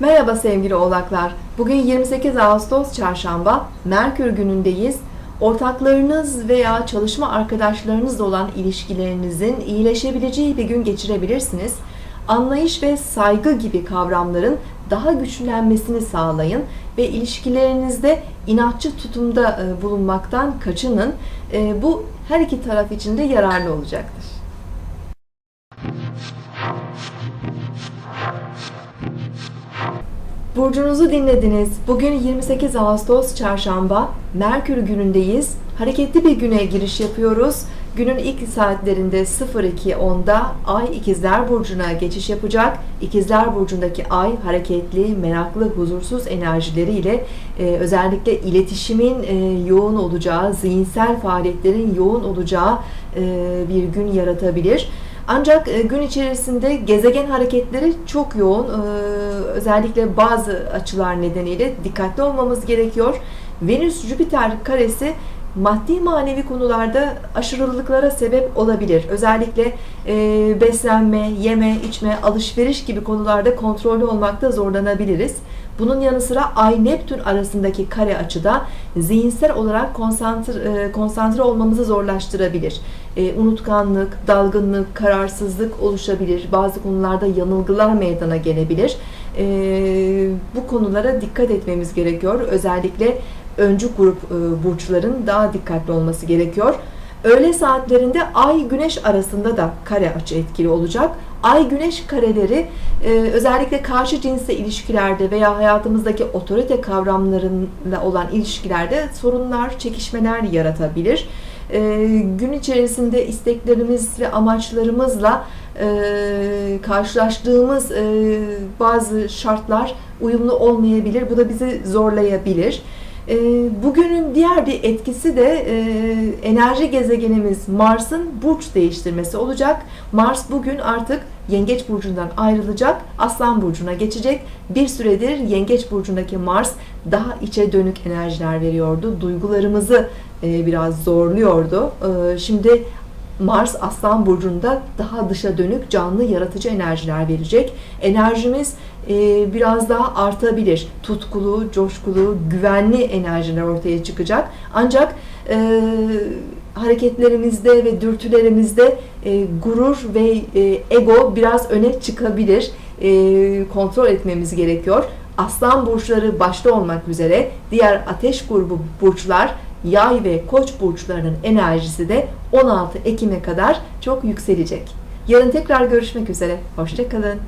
Merhaba sevgili oğlaklar. Bugün 28 Ağustos Çarşamba, Merkür günündeyiz. Ortaklarınız veya çalışma arkadaşlarınızla olan ilişkilerinizin iyileşebileceği bir gün geçirebilirsiniz. Anlayış ve saygı gibi kavramların daha güçlenmesini sağlayın ve ilişkilerinizde inatçı tutumda e, bulunmaktan kaçının. E, Bu her iki taraf için de yararlı olacaktır. Burcunuzu dinlediniz. Bugün 28 Ağustos Çarşamba, Merkür günündeyiz. Hareketli bir güne giriş yapıyoruz. Günün ilk saatlerinde 02.10'da Ay İkizler Burcu'na geçiş yapacak. İkizler Burcu'ndaki Ay hareketli, meraklı, huzursuz enerjileriyle e, özellikle iletişimin e, yoğun olacağı, zihinsel faaliyetlerin yoğun olacağı e, bir gün yaratabilir. Ancak e, gün içerisinde gezegen hareketleri çok yoğun. Ee, Özellikle bazı açılar nedeniyle dikkatli olmamız gerekiyor. Venüs-Jüpiter karesi maddi manevi konularda aşırılıklara sebep olabilir. Özellikle e, beslenme, yeme, içme, alışveriş gibi konularda kontrollü olmakta zorlanabiliriz. Bunun yanı sıra Ay-Neptün arasındaki kare açıda zihinsel olarak konsantre, e, konsantre olmamızı zorlaştırabilir. E, unutkanlık, dalgınlık, kararsızlık oluşabilir. Bazı konularda yanılgılar meydana gelebilir. E, bu konulara dikkat etmemiz gerekiyor. Özellikle öncü grup e, burçların daha dikkatli olması gerekiyor. Öğle saatlerinde Ay Güneş arasında da kare açı etkili olacak. Ay Güneş kareleri e, özellikle karşı cinsle ilişkilerde veya hayatımızdaki otorite kavramlarıyla olan ilişkilerde sorunlar, çekişmeler yaratabilir. E, gün içerisinde isteklerimiz ve amaçlarımızla e, karşılaştığımız bazı şartlar uyumlu olmayabilir. Bu da bizi zorlayabilir. Bugünün diğer bir etkisi de enerji gezegenimiz Mars'ın burç değiştirmesi olacak. Mars bugün artık Yengeç burcundan ayrılacak, Aslan burcuna geçecek. Bir süredir Yengeç burcundaki Mars daha içe dönük enerjiler veriyordu. Duygularımızı biraz zorluyordu. Şimdi Mars Aslan Burcu'nda daha dışa dönük canlı yaratıcı enerjiler verecek. Enerjimiz biraz daha artabilir. Tutkulu, coşkulu, güvenli enerjiler ortaya çıkacak. Ancak hareketlerimizde ve dürtülerimizde gurur ve ego biraz öne çıkabilir. Kontrol etmemiz gerekiyor. Aslan burçları başta olmak üzere diğer ateş grubu burçlar Yay ve Koç burçlarının enerjisi de 16 Ekim'e kadar çok yükselecek. Yarın tekrar görüşmek üzere. Hoşçakalın.